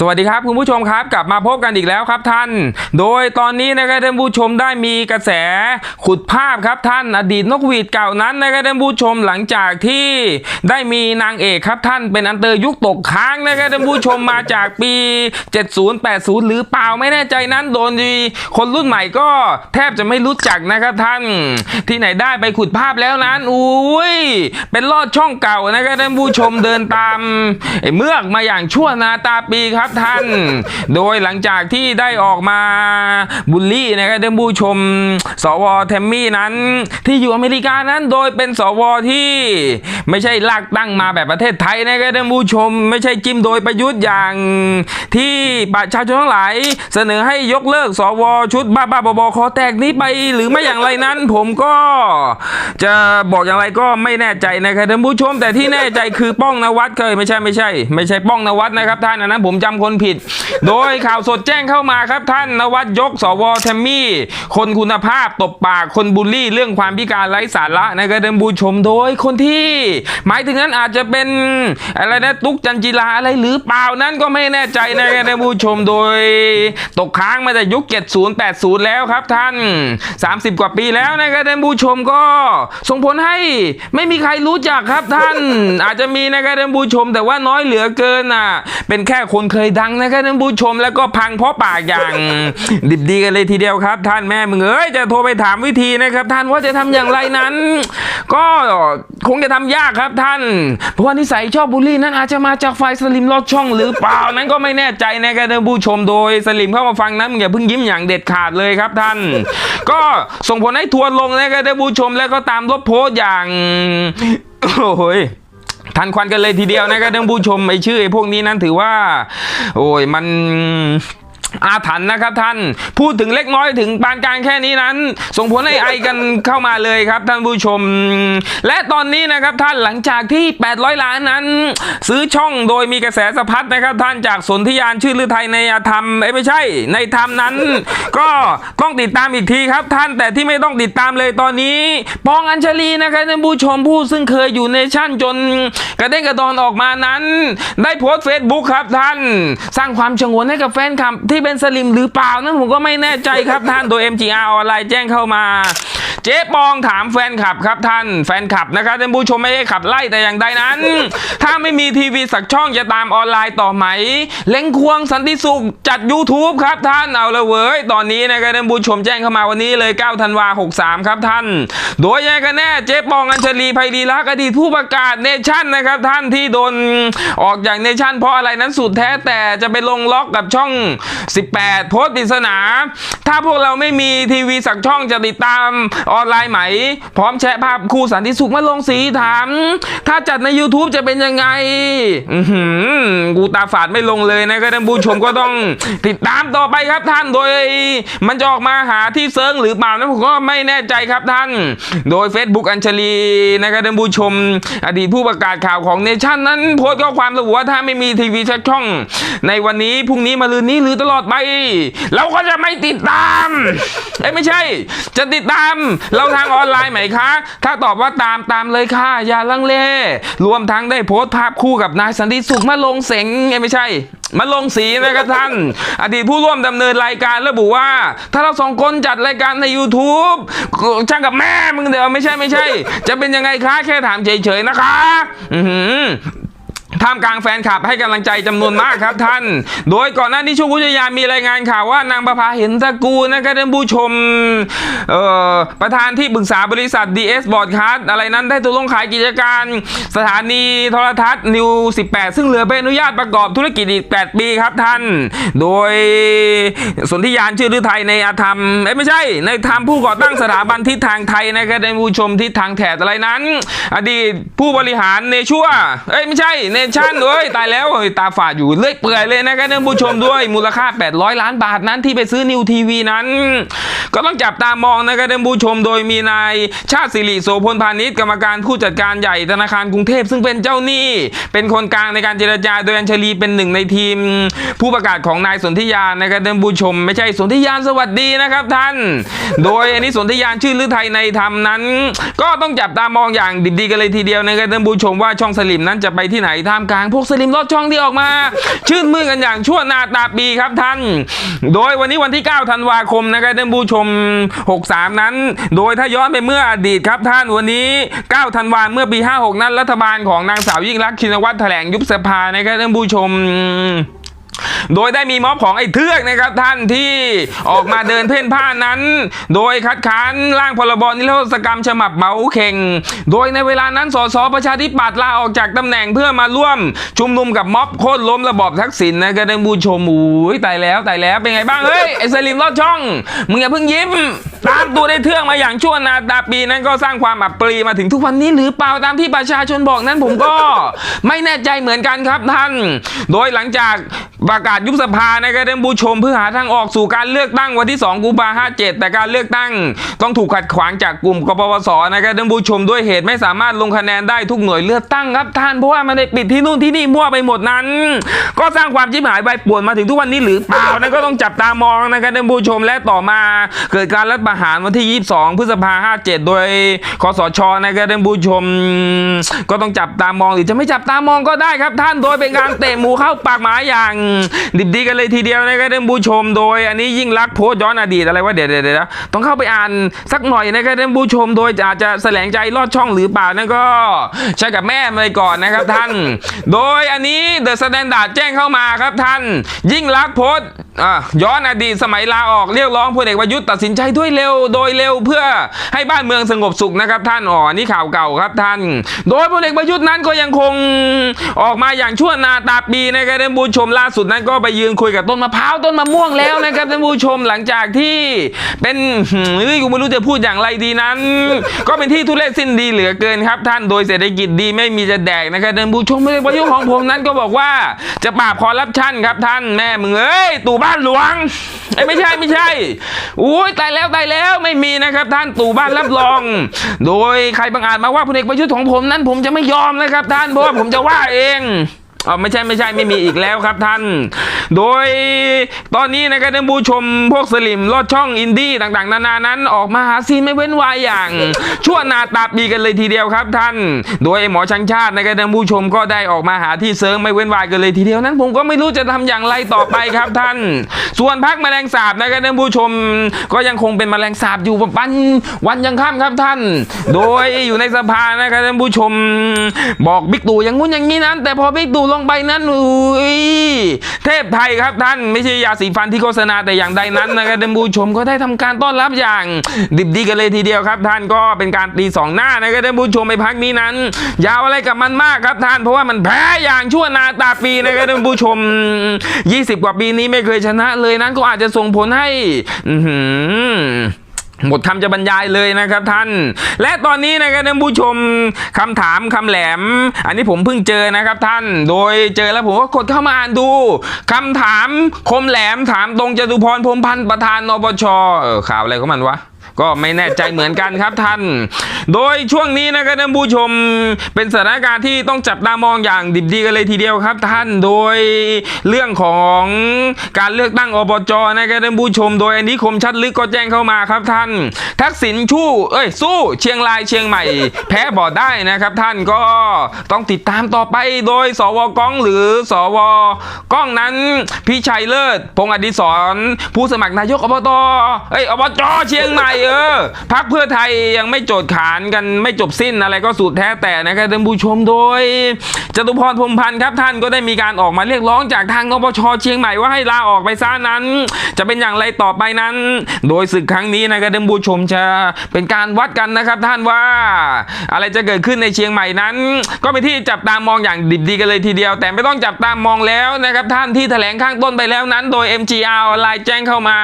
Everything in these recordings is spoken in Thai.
สวัสดีครับคุณผู้ชมครับกลับมาพบกันอีกแล้วครับท่าน โดยตอนนี้นะครับท่านผู้ชมได้มีกระแสขุดภาพครับท่าน อดีตนกหวีดเก่านั้นนะครับท่านผู้ชมหลังจากที่ได้มีนางเอกครับท่านเป็นอันเตอร์ยุคตกค้างนะครับท่านผู้ชมมาจากปี 70 80 หรือเปล่าไม่แน่ใจนั้นโดนดีคนรุ่นใหม่ก็แทบจะไม่รู้จักนะครับท่าน ที่ไหนได้ไปขุดภาพแล้วนั้นอุ้ยเป็นลอดช่องเก่านะครับท่านผู้ชมเดินตามไอ้เมือกมาอย่างชั่วนาตาปีครับท่าน โดยหลังจากที่ได้ออกมาบูลลี่นะครับท่านผู้ชม สวแทมมี่นั้น ที่อยู่อเมริกานั้นโดยเป็นสวที่ ไม่ใช่ลากตั้งมาแบบประเทศไทยนะครับท่านผู้ชม ไม่ใช่จิ้มโดยประยุทธ์อย่างที่ประชาชนทั้งหลายเสนอให้ยกเลิกสวชุดบ้าบ้าๆบอคอแตกนี้ไปหรือไม่อย่างไรนั้น ผมก็จะบอกอย่างไรก็ไม่แน่ใจนะครับท่านผู้ชม แต่ที่แน่ใจคือป้องนวัดเคยไม่ใช่ไม่ใช่ ไม่ใช่ป้องนวัดนะครับท่านนนั้นผมจำคนผิด โดยข่าวสดแจ้งเข้ามาครับท่านนวัดยกสวแทมมี่ คนคุณภาพตบปากคนบูลลี่ เรื่องความพิการไร้สาระนะครับท่านผู้ชมโดยคนที่ หมายถึงนั้นอาจจะเป็นอะไรนะตุ๊กจันจิลาอะไรหรือเปล่านั้นก็ไม่แน่ใจนะครับท่านผู้ชมโดย ตกค้างมาจากยุค 70 80 แล้วครับท่าน 30 กว่าปีแล้วนะครับท่านผู้ชมก็ส่งผลให้ไม่มีใครรู้จักครับท่าน อาจจะมีนะครับท่านผู้ชม แต่ว่าน้อยเหลือเกินอะเป็นแค่คนเคยดังนะครับท่านผู้ชมแล้วก็พังเพราะปากอย่างดิบดีกันเลยทีเดียวครับ ท่านแม่มึงเอ้ยจะโทรไปถามวิธีนะครับ ท่านว่าจะทำอย่างไรนั้น ก็คงจะทำยากครับท่าน เพราะว่านิสัยชอบบูลลี่นั้นอาจจะมาจากฝ่ายสลิมลอดช่องหรือเปล่านั้นก็ไม่แน่ใจนะครับท่านผู้ชมโดยสลิมเข้ามาฟังนั้นมึงอย่าเพิ่งยิ้มอย่างเด็ดขาดเลยครับท่าน ก็ส่งผลให้ทัวร์ลงนะครับท่านผู้ชมแล้วก็ตามลบโพสต์อย่างโอ้ย ทันควันกันเลยทีเดียวนะครับท่านผู้ชมไอชื่อไอพวกนี้นั้นถือว่า โอ้ยมัน อาถรรพ์นะครับท่าน พูดถึงเล็กน้อยถึงปานกลางแค่นี้นั้น ส่งผลให้ไอกันเข้ามาเลยครับท่านผู้ชม และตอนนี้นะครับท่านหลังจากที่ 800 ล้านนั้น ซื้อช่องโดยมีกระแสสะพัดนะครับท่านจากสนธิยานชื่อลือไทยในธรรมเอ้ไม่ใช่ ในธรรมนั้น ก็ต้องติดตามอีกทีครับท่านแต่ที่ไม่ต้องติดตามเลยตอนนี้ ปองอัญชลีนะครับท่านผู้ชมผู้ซึ่งเคยอยู่ในชั่นจนกระเด้งกระดอนออกมานั้น ได้โพสต์เฟซบุ๊กครับท่าน สร้างความชงนให้กับแฟนคลับที่เป็นสลิมหรือเปล่านั้นผมก็ไม่แน่ใจครับท่านโดย MGR ออนไลน์แจ้งเข้ามา จ๊ปองถามแฟนคลับครับท่านแฟนคลับนะครับท่านผู้ชมไม่ได้ขับไล่แต่อย่างใดนั้น ถ้าไม่มีทีวีสักช่องจะตามออนไลน์ต่อไหม เล้งควงสันติสุขจัด YouTube ครับท่านเอาละเว้ยตอนนี้นะครับท่านผู้ชมแจ้งเข้ามาวันนี้เลย 9 ธันวา 63 ครับท่าน โดยยังกันแน่เจ๊ปองอัญชลีไพรีรักษ์อดีตผู้ประกาศเนชั่นนะครับท่านที่โดนออกจากเนชั่นเพราะอะไรนั้นสุดแท้แต่จะไปลงล็อกกับช่อง 18 โพสต์ปริศนา ถ้าพวกเราไม่มีทีวีสักช่องจะติดตามออนไลน์ไหม พร้อมแชะภาพคู่สันติสุขมาลงสีถาม ถ้าจัดใน YouTube จะเป็นยังไง อือหือกูตาฝาดไม่ลงเลยนะครับท่านผู้ชมก็ต้องติดตามต่อไปครับท่านโดย มันจะออกมาหาที่เซิร์งหรือเปล่านะผมก็ไม่แน่ใจครับท่าน โดย Facebook อัญชลีนะครับท่านผู้ชม อดีตผู้ประกาศข่าวของเนชั่นนั้นโพสต์ข้อความระบุว่าถ้าไม่มีทีวีสักช่อง ในวันนี้พรุ่งนี้มาลืนนี้หรือตลอดไป เราก็จะไม่ติดตาม เอ้ไม่ใช่ จะติดตามเราทางออนไลน์ไหมคะ ถ้าตอบว่าตามตามเลยค่ะ อย่าลังเล รวมทั้งได้โพสต์ภาพคู่กับนายสันติสุขมาลงเสงเอ้ยไม่ใช่มาลงสีนะครับท่าน อดีตผู้ร่วมดำเนินรายการระบุว่า ถ้าเราสองคนจัดรายการใน YouTube ช่างกับแม่มึงเดี๋ยวไม่ใช่ไม่ใช่ จะเป็นยังไงคะแค่ถามเฉยๆนะคะ อือ ท่ามกลางแฟนคลับให้กำลังใจจำนวนมากครับท่าน โดยก่อนหน้านี้ช่วงพุทธยามีรายงานข่าวว่านางประภาเห็นตะกูลนะครับท่านผู้ชมเอ่อประธานที่ปรึกษาบริษัท DS Broadcast อะไรนั้นได้ตกลงขายกิจการ สถานีโทรทัศน์นิว 18 ซึ่งเหลือใบอนุญาตประกอบธุรกิจอีก 8 ปีครับท่าน โดยสนธิยานชื่อฤทัยในอาธรรมเอ้ยไม่ใช่ ในธรรมผู้ก่อตั้งสถาบันทิศทางไทยนะครับท่านผู้ชมทิศทางแถดอะไรนั้น อดีตผู้บริหารในชั่วเอ้ยไม่ใช่เนชั่นเอ้ยตายแล้วเอ้ยตาฝาดอยู่เลื่อยเปื่อยเลยนะครับท่านผู้ชมด้วยมูลค่า 800 ล้านบาทนั้นที่ไปซื้อนิวทีวีนั้น ก็ต้องจับตามองนะครับท่านผู้ชมโดยมีนายชาติสิริโสพลพาณิชย์กรรมการผู้จัดการใหญ่ธนาคารกรุงเทพซึ่งเป็นเจ้าหนี้ เป็นคนกลางในการเจรจาโดยอัญชลีเป็นหนึ่งในทีม ผู้ประกาศของนายสนธิยานนะครับท่านผู้ชม ไม่ใช่สนธิยานสวัสดีนะครับท่าน โดยอันนี้สนธิยานชื่อลือไทยในธรรมนั้น ก็ต้องจับตามองอย่างดิบดีกันเลยทีเดียวนะครับท่านผู้ชมว่าช่องสลิมนั้นจะไปที่ไหนถ้าามกลางพวกสลิมลอดช่องที่ออกมา ชื่นมื่นกันอย่างชั่วนาตาปีครับท่าน โดยวันนี้วันที่ 9 ธันวาคมนะครับท่านผู้ชม 63 นั้น โดยถ้าย้อนไปเมื่ออดีตครับท่านวันนี้ 9 ธันวาเมื่อปี 56 นั้นรัฐบาลของนางสาวยิ่งรักชินวัตรแถลงยุบสภานะครับท่านผู้ชม โดยได้มีม็อบของไอ้เทือกนะครับท่านที่ออกมาเดินเพ่นพ่านนั้น โดยคัดค้านร่างพรบนิรโทษกรรมฉบับเหมาเข่ง โดยในเวลานั้นสสประชาธิปัตย์ลาออกจากตำแหน่งเพื่อมาร่วม ชุมนุมกับม็อบโค่นล้มระบอบทักษิณนะครับท่านผู้ชมอุ้ยตายแล้วตายแล้วเป็นไงบ้างเฮ้ยไอ้สลิมลอดช่องมึงอย่าเพิ่งยิ้มตามตัวได้เทือกมาอย่างชั่วนาตาปีนั้นก็สร้างความอับปรีมาถึงทุกวันนี้หรือเปล่าตามที่ประชาชนบอกนั้นผมก็ ไม่แน่ใจเหมือนกันครับท่าน โดยหลังจากประกาศยุบสภานะครับท่านผู้ชมเพื่อหาทางออกสู่การเลือกตั้งวันที่ 2 กุมภาพันธ์57 แต่การเลือกตั้ง ต้องถูกขัดขวางจากกลุ่มกปปสนะครับท่านผู้ชมด้วยเหตุไม่สามารถลงคะแนนได้ทุกหน่วยเลือกตั้งครับท่านเพราะว่ามันได้ปิดที่นู่นที่นี่มั่วไปหมดนั้น ก็สร้างความชิบหายไปป่วนมาถึงทุกวันนี้หรือเปล่านั่นก็ต้องจับตามองนะครับท่านผู้ชมและต่อมาเกิดการรัฐประหารวันที่ 22 พฤษภา57 โดยคสชนะครับท่านผู้ชม ก็ต้องจับตามองหรือจะไม่จับตามองก็ได้ครับ ท่านโดยเป็นการเตะหมูเข้าปากหมาอย่างดิบดีกันเลยทีเดียวนะครับท่านผู้ชมโดย อันนี้ยิ่งรักโพสย้อนอดีตอะไรว่าเดี๋ยวเดี๋ยวต้องเข้าไปอ่านสักหน่อยนะครับท่านผู้ชมโดยอาจจะแสลงใจลอดช่องหรือเปล่านั่นก็ใช้กับแม่ไปก่อนนะครับท่าน โดยอันนี้เดอะสแตนดาร์ดแจ้งเข้ามาครับท่าน ยิ่งรักโพสย้อนอดีตสมัยลาออกเรียกร้องพลเอกประยุทธ์ตัดสินใจด้วยเร็วโดยเร็วเพื่อให้บ้านเมืองสงบสุขนะครับ ท่านอ๋อนี่ข่าวเก่าครับท่าน โดยพลเอกประยุทธ์นั้นก็ยังคงออกมาอย่างชั่วนาตาปีนะครับท่านผู้ชมล่าสุดนั้นก็ไปยืนคุยกับต้นมะพร้าวต้นมะม่วงแล้วนะครับท่านผู้ชมหลังจากที่เป็นเฮ้ยกูไม่รู้จะพูดอย่างไรดีนั้น ก็เป็นที่ทุเรศสิ้นดีเหลือเกินครับท่านโดยเศรษฐกิจดีไม่มีจะแดกนะครับท่านผู้ชมพลเอกประยุทธ์ของผมนั้นก็บอกว่าจะปราบคอร์รัปชันครับท่านแม่มึงเอ้ยตู่บ้านหลวงไอ้ไม่ใช่ไม่ใช่โอ้ยตายแล้วตายแล้วไม่มีนะครับ ท่านตู่บ้านรับรอง โดยใครบังอาจมาว่าพลเอกประยุทธ์ของผมนั้น ผมจะไม่ยอมนะครับ ท่านเพราะว่าผมจะว่าเอง อ๋อไม่ใช่ไม่ใช่ไม่มีอีกแล้วครับท่าน โดยตอนนี้นะครับท่านผู้ชมพวกสลิมลอดช่องอินดี้ต่างๆ นานานั้น ออกมาหาซีนไม่เว้นวายอย่าง ชั่วนาตาปีกันเลยทีเดียวครับท่าน โดยหมอชังชาตินะครับท่านผู้ชมก็ได้ออกมาหาที่เซิร์งไม่เว้นวายกันเลยทีเดียวนั้น ผมก็ไม่รู้จะทำอย่างไรต่อไปครับท่าน ส่วนพักแมลงสาบนะครับท่านผู้ชมก็ยังคงเป็นแมลงสาบอยู่วันวันยังค่ำครับท่าน โดยอยู่ในสภานะครับท่านผู้ชม บอกบิ๊กตู่อย่างงู้นอย่างนี้นั้น แต่พอบิ๊กตู่ลงไปนั้นอุ้ยเทพไทยครับท่านไม่ใช่ยาสีฟันที่โฆษณาแต่อย่างใดนั้นนะครับท่านผู้ชมก็ได้ทำการต้อนรับอย่าง ดิบดีกันเลยทีเดียวครับ ท่านก็เป็นการตีสองหน้านะครับท่านผู้ชมไปพักนี้นั้น ยาวอะไรกับมันมากครับท่านเพราะว่ามันแพ้อย่างชั่วนาตาปีนะครับท่านผู้ชม 20 กว่าปีนี้ไม่เคยชนะเลยนั้นก็อาจจะส่งผลให้ อือ หมดคำจะบรรยายเลยนะครับท่าน และตอนนี้นะครับท่านผู้ชมคำถามคำแหลม อันนี้ผมเพิ่งเจอนะครับท่าน โดยเจอแล้วผมก็กดเข้ามาอ่านดูคำถามคมแหลมถามตรงจตุพรพรมพันธ์ประธานนปชข่าวอะไรของมันวะ ก็ไม่แน่ใจเหมือนกันครับท่าน โดยช่วงนี้นะครับท่านผู้ชมเป็นสถานการณ์ที่ต้องจับตามองอย่างดิบดีกันเลยทีเดียวครับท่าน โดยเรื่องของการเลือกตั้งอบจนะครับท่านผู้ชม โดยอันนี้คมชัดลึกก็แจ้งเข้ามาครับท่าน ทักษิณชู่เอ้ยสู้เชียงรายเชียงใหม่ แพ้บ่อได้นะครับท่านก็ต้องติดตามต่อไปโดยสวก้องหรือสวก้องนั้นพี่ชัยเลิศพงอดิศรผู้สมัครนายกอบตเอ้ยอบจเชียงใหม่เออพักเพื่อไทยยังไม่โจทย์ขานกันไม่จบสิ้นอะไรก็สุดแท้แต่นะครับท่านผู้ชมโดยจตุพรพรมพันธ์ครับท่านก็ได้มีการออกมาเรียกร้องจากทางนปชเชียงใหม่ว่าให้ลาออกไปซะนั้น จะเป็นอย่างไรต่อไปนั้น โดยศึกครั้งนี้นะครับท่านผู้ชมจะเป็นการวัดกันนะครับท่านว่า อะไรจะเกิดขึ้นในเชียงใหม่นั้น ก็เป็นที่จับตามองอย่างดิบดีกันเลยทีเดียว แต่ไม่ต้องจับตามองแล้วนะครับท่านที่แถลงข้างต้นไปแล้วนั้น โดย MGR ออนไลน์แจ้งเข้ามา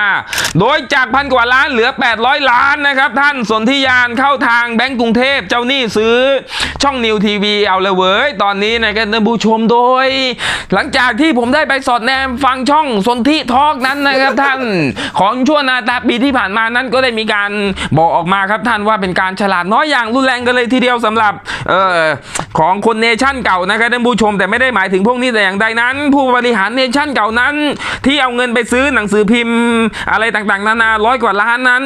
โดยจากพันกว่าล้านเหลือ 800ล้านานนะครับ ท่านสนธิยานเข้าทางแบงก์กรุงเทพเจ้าหนี้ซื้อช่องนิวทีวีเอาเลยเว้ย ตอนนี้นะครับท่านผู้ชมโดย หลังจากที่ผมได้ไปสอดแนมฟังช่องสนธิทอกนั้นนะครับท่านของช่วงนาตาปีที่ผ่านมานั้นก็ได้มีการบอกออกมาครับท่านว่าเป็นการฉลาดน้อยอย่างรุนแรงกันเลยทีเดียวสำหรับเอ่อของคนเนชั่นเก่านะครับท่านผู้ชมแต่ไม่ได้หมายถึงพวกนี้แต่อย่างใดนั้น ผู้บริหารเนชั่นเก่านั้น ที่เอาเงินไปซื้อหนังสือพิมพ์ อะไรต่างๆ นานาร้อยกว่าล้านนั้น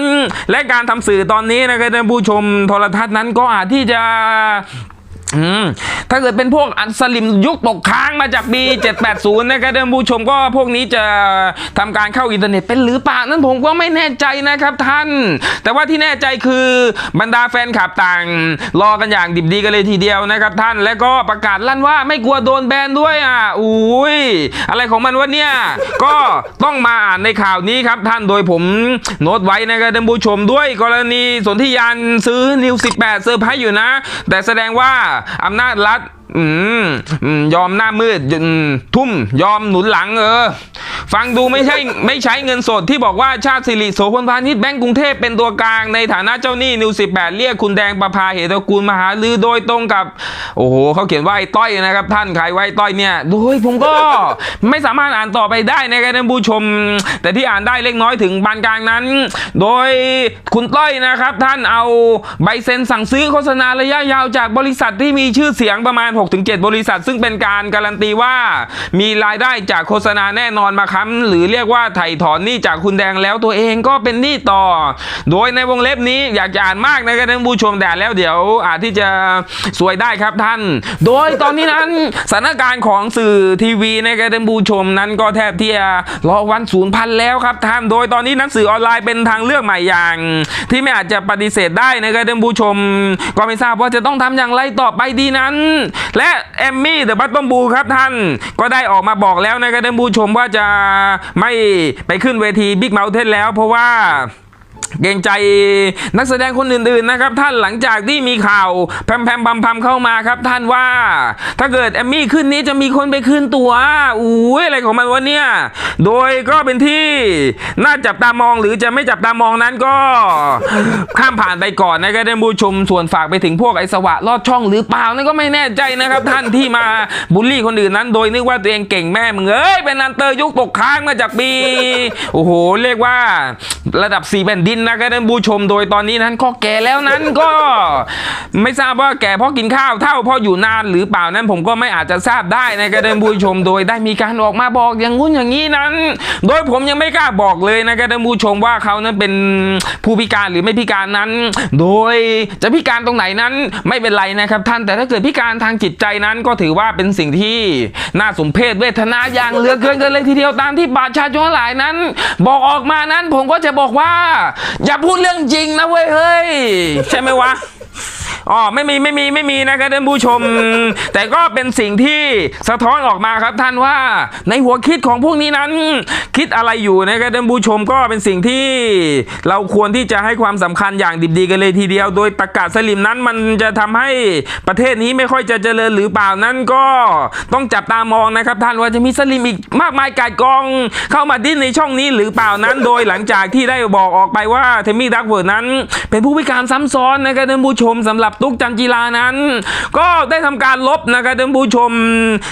และการทำสื่อตอนนี้นะครับท่านผู้ชมโทรทัศน์นั้นก็อาจที่จะ ถ้าเกิดเป็นพวกอันสลิมยุคตกค้างมาจากปี 780 นะครับท่านผู้ชมก็พวกนี้จะทำการเข้าอินเทอร์เน็ตเป็นหรือเปล่านั้นผมก็ไม่แน่ใจนะครับท่าน แต่ว่าที่แน่ใจคือบรรดาแฟนคลับต่าง รอกันอย่างดิบดีกันเลยทีเดียวนะครับท่าน และก็ประกาศลั่นว่าไม่กลัวโดนแบนด้วยอะอุ้ยอะไรของมันวะเนี่ยก็ต้องมาอ่านในข่าวนี้ครับท่านโดยผมโน้ตไว้นะครับท่านผู้ชมด้วยกรณีสนธิยานซื้อนิว 18 เซอร์ไพรส์อยู่นะ แต่แสดงว่าอำนาจรัฐยอมหน้ามืดทุ่มยอมหนุนหลังเออ ฟังดูไม่ใช่ไม่ใช้เงินสดที่บอกว่าชาติสิริโสพลพาณิชย์แบงก์กรุงเทพเป็นตัวกลางในฐานะเจ้าหนี้นิว18เรียกคุณแดงประภาเหตุกูลมหาลือโดยตรงกับ โอ้โหเขาเขียนว่าไอ้ต้อยนะครับ ท่านใครไว้ต้อยเนี่ยโดยผมก็ไม่สามารถอ่านต่อไปได้นะครับท่านผู้ชม แต่ที่อ่านได้เล็กน้อยถึงปานกลางนั้น โดยคุณต้อยนะครับ ท่านเอาใบเซ็นสั่งซื้อโฆษณาระยะยาวจากบริษัทที่มีชื่อเสียงประมาณ 6-7 บริษัท ซึ่งเป็นการการันตีว่า มีรายได้จากโฆษณาแน่นอนมาค้ำหรือเรียกว่าไถ่ถอนหนี้จากคุณแดงแล้วตัวเองก็เป็นหนี้ต่อ โดยในวงเล็บนี้อยากจะอ่านมากนะครับท่านผู้ชมแต่แล้วเดี๋ยวอาจที่จะสวยได้ครับท่าน โดยตอนนี้นั้นสถานการณ์ของสื่อทีวีนะครับท่านผู้ชมนั้นก็แทบที่จะรอวันศูนย์พันแล้วครับท่าน โดยตอนนี้นังสือออนไลน์เป็นทางเลือกใหม่อย่าง ที่ไม่อาจจะปฏิเสธได้นะครับท่านผู้ชม ก็ไม่ทราบว่าจะต้องทำอย่างไรต่อไปดีนั้น และแอมมี่เดอะบัตตอมบูครับท่านก็ได้ออกมาบอกแล้วนะครับท่านผู้ชมว่าจะไม่ไปขึ้นเวทีบิ๊กเม t เทนแล้วเพราะว่า เกรงใจนักแสดงคนอื่นๆนะครับท่านหลังจากที่มีข่าวแพมแพมพัมพัมเข้ามาครับท่านว่า ถ้าเกิดแอมมี่ขึ้นนี้จะมีคนไปขึ้นตัวอุ้ยอะไรของมันวะเนี่ยโดยก็เป็นที่น่าจับตามองหรือจะไม่จับตามองนั้นก็ข้ามผ่านไปก่อนนะครับท่านผู้ชมส่วนฝากไปถึงพวกไอ้สวะลอดช่องหรือเปล่านั่นก็ไม่แน่ใจนะครับ ท่านที่มาบูลลี่คนอื่นนั้น โดยนึกว่าตัวเองเก่งแม่มึงเอ้ยเป็นนันเตอร์ยุคตกค้างมาจากปีโอ้โหเรียกว่าระดับสี่แผ่นดินนะครับท่านผู้ชมโดยตอนนี้นั้นก็แก่แล้วนั้นก็ ไม่ทราบว่าแก่เพราะกินข้าวเท่าเพราะอยู่นานหรือเปล่านั้นผมก็ไม่อาจจะทราบได้นะครับท่านผู้ชมโดยได้มีการออกมาบอกอย่างงู้นอย่างนี้นั้น โดยผมยังไม่กล้าบอกเลยนะครับท่านผู้ชมว่าเขานั้นเป็นผู้พิการหรือไม่พิการนั้น โดยจะพิการตรงไหนนั้นไม่เป็นไรนะครับท่านแต่ถ้าเกิดพิการทางจิตใจนั้นก็ถือว่าเป็นสิ่งที่น่าสมเพชเวทนาอย่างเหลือเกินกันเลยทีเดียวตามที่ประชาชนหลายนั้น บอกออกมานั้นผมก็จะบอกว่าอย่าพูดเรื่องจริงนะเว้ยเฮ้ย ใช่ไหมวะ อ๋อไม่มีไม่มีไม่มีนะครับท่านผู้ชม แต่ก็เป็นสิ่งที่สะท้อนออกมาครับท่านว่าในหัวคิดของพวกนี้นั้น คิดอะไรอยู่นะครับท่านผู้ชมก็เป็นสิ่งที่เราควรที่จะให้ความสำคัญอย่างดิบดีกันเลยทีเดียว โดยตะกาศสลิมนั้นมันจะทำให้ประเทศนี้ไม่ค่อยจะเจริญหรือเปล่านั้นก็ต้องจับตามองนะครับท่านว่าจะมีสลิมอีกมากมายกายกอง เข้ามาดิ้นในช่องนี้หรือเปล่านั้น โดยหลังจากที่ได้บอกออกไปว่าเทมมี่ดักเวิร์ดนั้น เป็นผู้พิการซ้ำซ้อนนะครับท่านผู้ชมสำหรับตุ๊กจันจีรานั้น ก็ได้ทำการลบนะครับท่านผู้ชม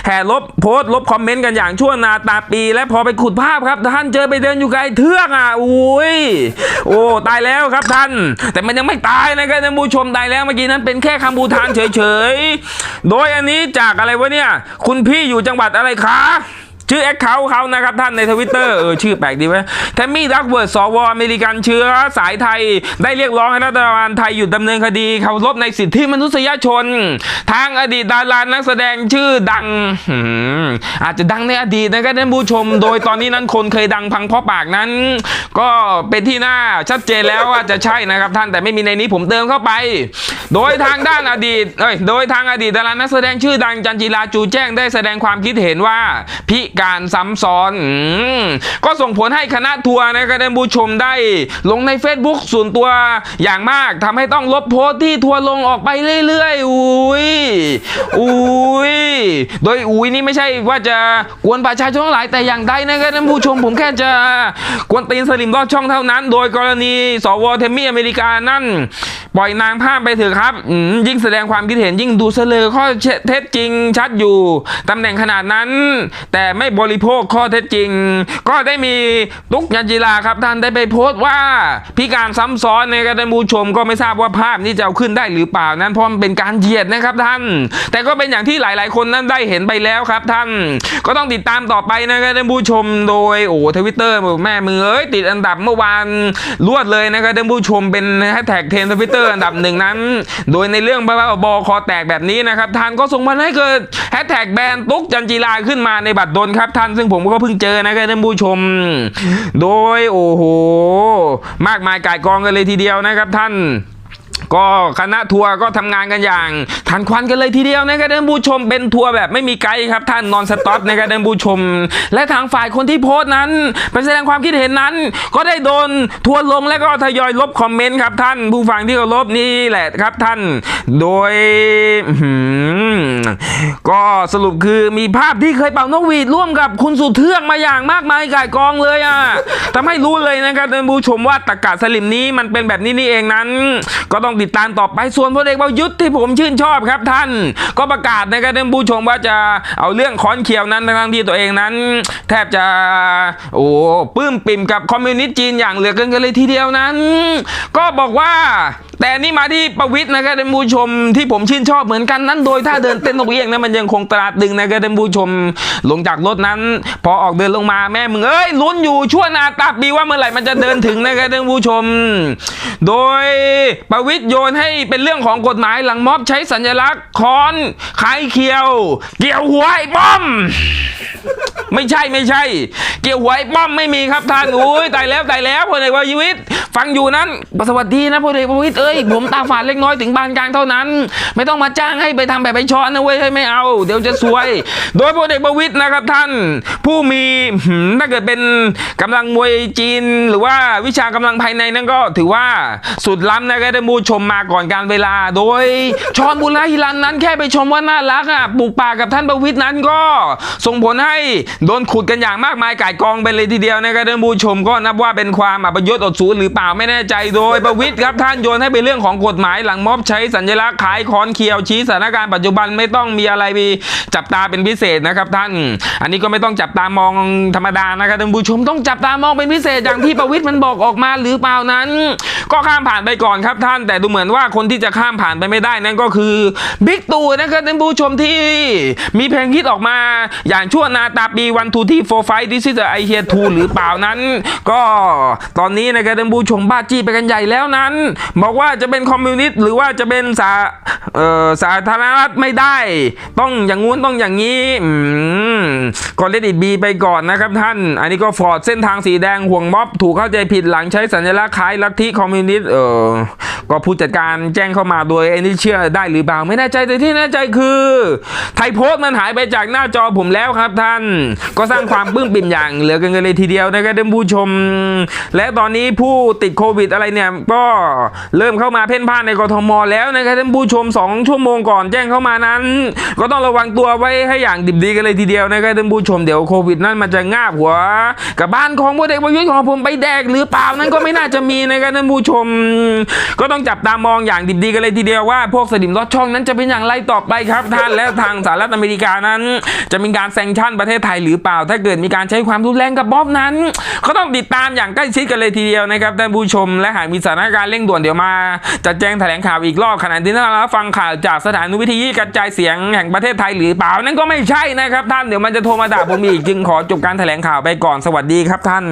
แห่ลบโพสต์ลบคอมเมนต์กันอย่างชั่วนาตาปี และพอไปขุดภาพครับ ท่านเจอไปเดินอยู่ไกลเทือกอะอุ้ยโอ้ตายแล้วครับท่าน แต่มันยังไม่ตายนะครับท่านผู้ชมตายแล้วเมื่อกี้นั้นเป็นแค่คำบูทานเฉยๆโดยอันนี้จากอะไรวะเนี่ย คุณพี่อยู่จังหวัดอะไรคะ ชื่อแอคเคาท์เขานะครับท่านในทวิตเตอร์เออชื่อแปลกดีไหมแทมมี่ดักเวิร์ดสวอเมริกันเชื้อสายไทย ได้เรียกร้องให้รัฐบาลไทยหยุดดำเนินคดีเคารพในสิทธิมนุษยชน ทางอดีตดารานักแสดงชื่อดัง อาจจะดังในอดีตนะครับท่านผู้ชม โดยตอนนี้นั้นคนเคยดังพังเพราะปากนั้น ก็เป็นที่น่าชัดเจนแล้วว่าจะใช่นะครับท่านแต่ไม่มีในนี้ผมเติมเข้าไป โดยทางด้านอดีตเอ้ยโดยทางอดีตดารานักแสดงชื่อดังจันจิราจูแจ้งได้แสดงความคิดเห็นว่าพิการซ้ำซ้อนอก็ส่งผลให้คณะทัวร์นะครับท่านผู้ชมได้ ลงใน Facebook ส่วนตัวอย่างมากทำให้ต้องลบโพสต์ที่ทัวร์ลงออกไปเรื่อยๆอุ้ยอุ้ยโดยอุ้ยนี่ไม่ใช่ว่าจะกวนประชาชนทั้งหลายแต่อย่างใดนะครับท่านผู้ชมผมแค่จะกวนตีนสลิมรอดช่องเท่านั้น โดยกรณีสวเทมมี่อเมริกานั่น ปล่อยนางภาพไปเถอะครับยิ่งแสดงความคิดเห็นยิ่งดูเสลอข้อเท็จจริงชัดอยู่ตำแหน่งขนาดนั้น แต่ไม่ไม่บริโภคข้อเท็จจริง ก็ได้มีตุ๊กยันจิลาครับท่านได้ไปโพสต์ว่าพิการซ้ำซ้อนในกระดานผู้ชมก็ไม่ทราบว่าภาพนี้จะเอาขึ้นได้หรือเปล่านั้นเพราะมันเป็นการเหยียดนะครับท่าน แต่ก็เป็นอย่างที่หลาย ๆ คนนั้นได้เห็นไปแล้วครับท่าน ก็ต้องติดตามต่อไปนะครับท่านผู้ชมโดยโอ้ทวิตเตอร์แม่มือเอ้ยติดอันดับเมื่อวานรวดเลยนะครับท่านผู้ชมเป็นแฮชแท็กเทรนทวิตเตอร์อันดับหนึ่งนั้น โดยในเรื่องบ้าบอคอแตกแบบนี้นะครับท่านก็ส่งมาให้เกิดแฮชแท็กแบนตุ๊กจันจีลาขึ้นมาในบัตรดลครับท่านซึ่งผมก็เพิ่งเจอนะครับท่านผู้ชม โดยโอ้โห มากมายกายกองกันเลยทีเดียวนะครับท่าน ก็คณะทัวร์ก็ทำงานกันอย่างทันควันกันเลยทีเดียวนะครับท่านผู้ชมเป็นทัวร์แบบไม่มีไกด์ครับท่านนอนสต็อปนะครับท่านผู้ชม และทางฝ่ายคนที่โพสต์นั้นไปแสดงความคิดเห็นนั้น ก็ได้โดนทัวร์ลงและก็ทยอยลบคอมเมนต์ครับท่านผู้ฟังที่เคารพนี่แหละครับท่าน โดยก็สรุปคือมีภาพที่เคยเป่านกหวีดร่วมกับคุณสุเทืองมาอย่างมากมายก่ายกองเลยอะทำให้รู้เลยนะครับท่านผู้ชมว่าตะกาสลิมนี้มันเป็นแบบนี้นี่เองนั้น ก็ต้องติดตามต่อไปส่วนพลเอกประยุทธ์ที่ผมชื่นชอบครับท่าน ก็ประกาศนะครับท่านผู้ชมว่าจะเอาเรื่องค้อนเขียวนั้นทั้งที่ตัวเองนั้น แทบจะโอ้ปื้มปิ่มกับคอมมิวนิสต์จีนอย่างเหลือเกินกันเลยทีเดียวนั้น ก็บอกว่า แต่นี่มาที่ประวิทย์นะครับท่านผู้ชมที่ผมชื่นชอบเหมือนกันนั้น โดยถ้าเดินเต้นนกเอี้ยงนั้นมันยังคงตราตรึงนะครับท่านผู้ชมลงจากรถนั้น พอออกเดินลงมาแม่มึงเอ้ยลุ้นอยู่ชั่วนาตาปีว่าเมื่อไหร่มันจะเดินถึงนะครับท่านผู้ชม โดยประวิทย์โยนให้เป็นเรื่องของกฎหมายหลังม็อบใช้สัญลักษณ์คอนไขเขียว เกี่ยวหัวไอ้ป้อม ไม่ใช่ไม่ใช่ เกี่ยวหัวไอ้ป้อมไม่มีครับท่านอุ้ยตายแล้วตายแล้วพลเอกประวิตย ฟังอยู่นั้นสวัสดีนะพลเอกประวิตยเอ้ยผมตาฝาดเล็กน้อยถึงบานกลางเท่านั้น ไม่ต้องมาจ้างให้ไปทำแบบไปช้อนนะเว้ยให้ไม่เอา เดี๋ยวจะซวย โดยพลเอกประวิตยนะครับท่าน ผู้มีถ้าเกิดเป็นกำลังมวยจีน หรือว่าวิชากำลังภายในนั่นก็ถือว่าสุดล้ำนะครับได้มูชมมาก่อนการเวลา โดยชอนบุรฮิรันนั้นแค่ไปชมว่าน่ารักอะปลูกป่ากับท่านประวิตยนั้นก็ส่งผลให้โดนขุดกันอย่างมากมายก่ายกองไปเลยทีเดียวนะครับท่านผู้ชมก็นับว่าเป็นความอัปยศอดสูรหรือเปล่าไม่แน่ใจโดยประวิตยครับท่านโยนให้เป็นเรื่องของกฎหมายหลังม็อบใช้สัญลักษณ์ขายค้อนเคียวชี้สถานการณ์ปัจจุบันไม่ต้องมีอะไรมีจับตาเป็นพิเศษนะครับท่าน อันนี้ก็ไม่ต้องจับตามองธรรมดานะครับท่านผู้ชมต้องจับตามองเป็นพิเศษอย่างที่ประวิตยมันบอกออกมาหรือเปล่านั้น ก็ข้ามผ่านไปก่อนครับท่าน แต่ดูเหมือนว่าคนที่จะข้ามผ่านไปไม่ได้นั่นก็คือบิ๊กตู่นะครับท่านผู้ชมที่มีเพลงฮิตออกมา อย่างชั่วนาตาปีวันทูที่โฟไฟดิซิเดไอเฮียทูหรือเปล่านั้น ก็ตอนนี้นะครับท่านผู้ชมบ้าจี้ไปกันใหญ่แล้วนั้น บอกว่าจะเป็นคอมมิวนิสต์หรือว่าจะเป็นสาสาธารณรัฐไม่ได้ ต้องอย่างงู้นต้องอย่างนี้อืมก็เลดิบีไปก่อนนะครับท่าน อันนี้ก็ฟอร์ดเส้นทางสีแดงห่วงม็อบถูกเข้าใจผิดหลังใช้สัญลักษณ์คล้ายลัทธิคอมมิวนิสต์เออก็ผู้จัดการแจ้งเข้ามาโดยไอ้นี่เชื่อได้หรือเปล่าไม่แน่ใจแต่ที่แน่ใจคือ ไทยโพสต์มันหายไปจากหน้าจอผมแล้วครับท่าน ก็สร้างความปลื้มปิ่มอย่างเหลือเกินเลยทีเดียวนะครับท่านผู้ชม และตอนนี้ผู้ติดโควิดอะไรเนี่ยก็เริ่มเข้ามาเพ่นพ่านในกทมแล้วนะครับท่านผู้ชม 2 ชั่วโมงก่อนแจ้งเข้ามานั้น ก็ต้องระวังตัวไว้ให้อย่างดิบดีกันเลยทีเดียวนะครับท่านผู้ชมเดี๋ยวโควิด นั่นมันจะงาบหัวกับบ้านของพลเอกประยุทธ์ของผมไปแดกหรือเปล่านั้นก็ไม่น่าจะมีนะครับท่านผู้ชม ก็ต้องจับตามองอย่างดิบดีกันเลยทีเดียวว่า พวกสนิมลอดช่องนั้นจะเป็นอย่างไรต่อไปครับท่านและทางสหรัฐอเมริกานั้น จะมีการแซงชั่นประเทศไทยหรือเปล่า ถ้าเกิดมีการใช้ความรุนแรงกับบ๊อบนั้น ก็ต้องติดตามอย่างใกล้ชิดกันเลยทีเดียวนะครับานผู้ชม และหากมีสถานการณ์เร่งด่วนเดี๋ยวมา จะแจ้งแถลงข่าวอีกรอบขณะที่ท่านรับฟังข่าวจากสถานีวิทยุกระจายเสียงแห่งประเทศไทยหรือเปล่านั่นก็ไม่ใช่นะครับ ท่านเดี๋ยวมันจะโทรมาด่าผมอีกจึงขอจบการแถลงข่าวไปก่อนสวัสดีครับท่าน